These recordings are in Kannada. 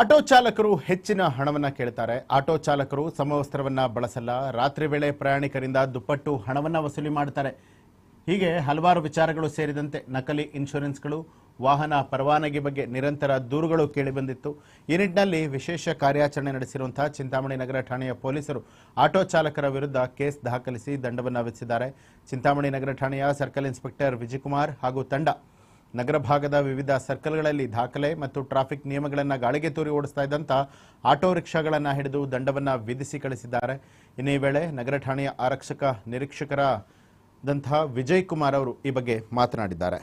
ಆಟೋ ಚಾಲಕರು ಹೆಚ್ಚಿನ ಹಣವನ್ನ ಕೇಳ್ತಾರೆ. ಆಟೋ ಚಾಲಕರು ಸಮವಸ್ತ್ರವನ್ನ ಬಳಸಲ್ಲ. ರಾತ್ರಿ ವೇಳೆ ಪ್ರಯಾಣಿಕರಿಂದ ದುಪ್ಪಟ್ಟು ಹಣವನ್ನ ವಸೂಲಿ ಮಾಡ್ತಾರೆ. ಹೀಗೆ ಹಲವಾರು ವಿಚಾರಗಳು ಸೇರಿದಂತೆ ನಕಲಿ ಇನ್ಶೂರೆನ್ಸ್ಗಳು, ವಾಹನ ಪರವಾನಗಿ ಬಗ್ಗೆ ನಿರಂತರ ದೂರುಗಳು ಕೇಳಿಬಂದಿತ್ತು. ಈ ನಿಟ್ಟಿನಲ್ಲಿ ವಿಶೇಷ ಕಾರ್ಯಾಚರಣೆ ನಡೆಸಿರುವಂತಹ ಚಿಂತಾಮಣಿ ನಗರ ಠಾಣೆಯ ಪೊಲೀಸರು ಆಟೋ ಚಾಲಕರ ವಿರುದ್ಧ ಕೇಸ್ ದಾಖಲಿಸಿ ದಂಡವನ್ನು ವಿಧಿಸಿದ್ದಾರೆ. ಚಿಂತಾಮಣಿ ನಗರ ಠಾಣೆಯ ಸರ್ಕಲ್ ಇನ್ಸ್ಪೆಕ್ಟರ್ ವಿಜಯಕುಮಾರ್ ಹಾಗೂ ತಂಡ ನಗರ ಭಾಗದ ವಿವಿಧ ಸರ್ಕಲ್ಗಳಲ್ಲಿ ದಾಖಲೆ ಮತ್ತು ಟ್ರಾಫಿಕ್ ನಿಯಮಗಳನ್ನು ಗಾಳಿಗೆ ತೂರಿ ಓಡಿಸ್ತಾ ಇದ್ದಂಥ ಆಟೋ ರಿಕ್ಷಾಗಳನ್ನು ಹಿಡಿದು ದಂಡವನ್ನು ವಿಧಿಸಿ ಕಳಿಸಿದ್ದಾರೆ. ಇನ್ನೇ ವೇಳೆ ನಗರ ಠಾಣೆಯ ಆರಕ್ಷಕ ನಿರೀಕ್ಷಕರಾದಂತಹ ವಿಜಯ್ ಕುಮಾರ್ ಅವರು ಈ ಬಗ್ಗೆ ಮಾತನಾಡಿದ್ದಾರೆ.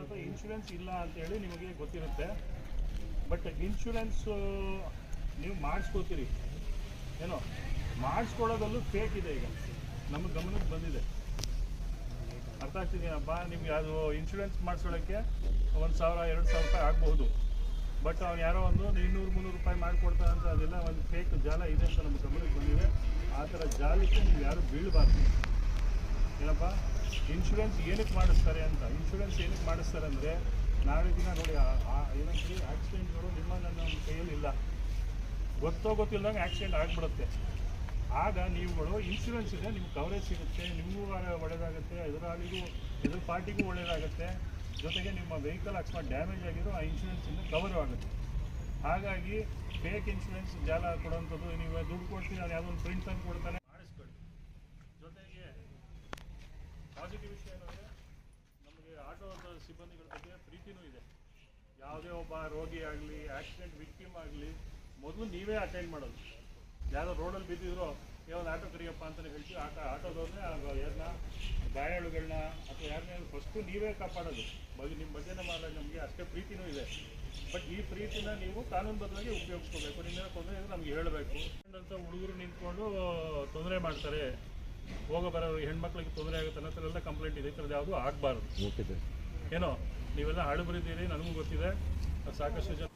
ಅಂತ ಇನ್ಶೂರೆನ್ಸ್ ಇಲ್ಲ ಅಂತೇಳಿ ನಿಮಗೆ ಗೊತ್ತಿರುತ್ತೆ. ಬಟ್ ಇನ್ಶೂರೆನ್ಸು ನೀವು ಮಾಡಿಸ್ಕೋತೀರಿ. ಏನೋ, ಮಾಡಿಸ್ಕೊಳ್ಳೋದಲ್ಲೂ ಫೇಕ್ ಇದೆ ಈಗ. ನಮ್ಮ ಗಮನಕ್ಕೆ ಬಂದಿದೆ. ಅರ್ಥ ಆಗ್ತಿದೆಯಪ್ಪ ನಿಮ್ಗೆ ಅದು ಇನ್ಶೂರೆನ್ಸ್ ಮಾಡಿಸ್ಕೊಳ್ಳೋಕ್ಕೆ ಒಂದು ಸಾವಿರ, ಎರಡು ಸಾವಿರ ರೂಪಾಯಿ ಆಗಬಹುದು. ಬಟ್ ಅವ್ನು ಯಾರೋ ಒಂದು ಇನ್ನೂರು, ಮುನ್ನೂರು ರೂಪಾಯಿ ಮಾಡಿಕೊಡ್ತಾನೆ ಅಂತ ಅದೆಲ್ಲ ಒಂದು ಫೇಕ್ ಜಾಲ ಇದೆ ಅಂತ ನಮ್ಮ ಗಮನಕ್ಕೆ ಬಂದಿದೆ. ಆ ಥರ ಜಾಲಕ್ಕೆ ನೀವು ಯಾರು ಬೀಳಬಾರ್ದು. ಏನಪ್ಪ? ಇನ್ಶೂರೆನ್ಸ್ ಏನಕ್ಕೆ ಮಾಡಿಸ್ತಾರೆ ಅಂತ. ಇನ್ಶೂರೆನ್ಸ್ ಏನಕ್ಕೆ ಮಾಡಿಸ್ತಾರೆ ಅಂದರೆ ನಾಳೆ ದಿನ ನೋಡಿ ಏನಂತೀರಿ? ಆಕ್ಸಿಡೆಂಟ್ಗಳು ನಿಮ್ಮ ನನ್ನ ಕೈಯಲ್ಲಿ ಇಲ್ಲ. ಗೊತ್ತೋ ಗೊತ್ತಿಲ್ಲದಂಗೆ ಆಕ್ಸಿಡೆಂಟ್ ಆಗಿಬಿಡುತ್ತೆ. ಆಗ ನೀವುಗಳು ಇನ್ಶೂರೆನ್ಸ್ ಇದೆ, ನಿಮ್ಗೆ ಕವರೇಜ್ ಸಿಗುತ್ತೆ ನಿಮಗೂ ಒಳ್ಳೆಯದಾಗುತ್ತೆ ಎದುರಾಳಿಗೂ, ಎದುರು ಪಾರ್ಟಿಗೂ ಒಳ್ಳೆಯದಾಗುತ್ತೆ ಜೊತೆಗೆ ನಿಮ್ಮ ವೆಹಿಕಲ್ ಅಕಸ್ಮಾತ್ ಡ್ಯಾಮೇಜ್ ಆಗಿರೋ ಆ ಇನ್ಶೂರೆನ್ಸಿಂದ ಕವರ್ ಆಗುತ್ತೆ. ಹಾಗಾಗಿ ಫೇಕ್ ಇನ್ಶೂರೆನ್ಸ್ ಜಾಲ ಕೊಡುವಂಥದ್ದು, ನೀವು ದುಡ್ಡು ಕೊಡ್ತೀರಿ ಅದು ಯಾವುದೋ ಒಂದು ಪ್ರಿಂಟ್ ತಂದು ಕೊಡ್ತಾನೆ ಮಾಡಿಸ್ಕೊಳ್ಳಿ. ಜೊತೆಗೆ ಪಾಸಿಟಿವ್ ವಿಷಯ ಏನಂದರೆ, ನಮಗೆ ಆಟೋ ಸಿಬ್ಬಂದಿಗಳ ಬಗ್ಗೆ ಪ್ರೀತಿನೂ ಇದೆ. ಯಾವುದೇ ಒಬ್ಬ ರೋಗಿ ಆಗಲಿ ಆಕ್ಸಿಡೆಂಟ್ ವಿಕ್ಟಿಮ್ ಆಗಲಿ ಮೊದಲು ನೀವೇ ಅಟೆಂಡ್ ಮಾಡೋದು. ಯಾರೋ ರೋಡಲ್ಲಿ ಬಿದ್ದಿದ್ರು ಒಂದು ಆಟೋ ಕರಿಯಪ್ಪ ಅಂತಲೇ ಹೇಳ್ತೀವಿ. ಆಟ ಆಟೋದವ್ರನ್ನೇ ಯಾರನ್ನ ಗಾಯಾಳುಗಳನ್ನ ಅಥವಾ ಯಾರನ್ನೇ ಫಸ್ಟು ನೀವೇ ಕಾಪಾಡೋದು. ಬಗ್ಗೆ ನಿಮ್ಮ ಬಗ್ಗೆ ಮಾಡೋದು ನಮಗೆ ಅಷ್ಟೇ ಪ್ರೀತಿನೂ ಇದೆ. ಬಟ್ ಈ ಪ್ರೀತಿನ ನೀವು ಕಾನೂನುಬದ್ಧವಾಗಿ ಉಪಯೋಗಿಸ್ಕೋಬೇಕು. ನಿನ್ನೆ ತೊಂದರೆ ಇದ್ರೆ ನಮ್ಗೆ ಹೇಳಬೇಕು. ಅಂತ ಹುಡುಗರು ನಿಂತ್ಕೊಂಡು ತೊಂದರೆ ಮಾಡ್ತಾರೆ. ಹೋಗೋ ಬರೋ ಹೆಣ್ಮಕ್ಳಿಗೆ ತೊಂದರೆ ಆಗುತ್ತೆ ಅನ್ನೋ ಥರ ಎಲ್ಲ ಕಂಪ್ಲೇಂಟ್ ಇದೆ. ಈ ಥರದ್ದು ಯಾವುದು ಆಗಬಾರ್ದು. ಏನೋ ನೀವೆಲ್ಲ ಹಳಬರಿದ್ದೀರಿ ನನಗೂ ಗೊತ್ತಿದೆ. ಸಾಕಷ್ಟು ಜನ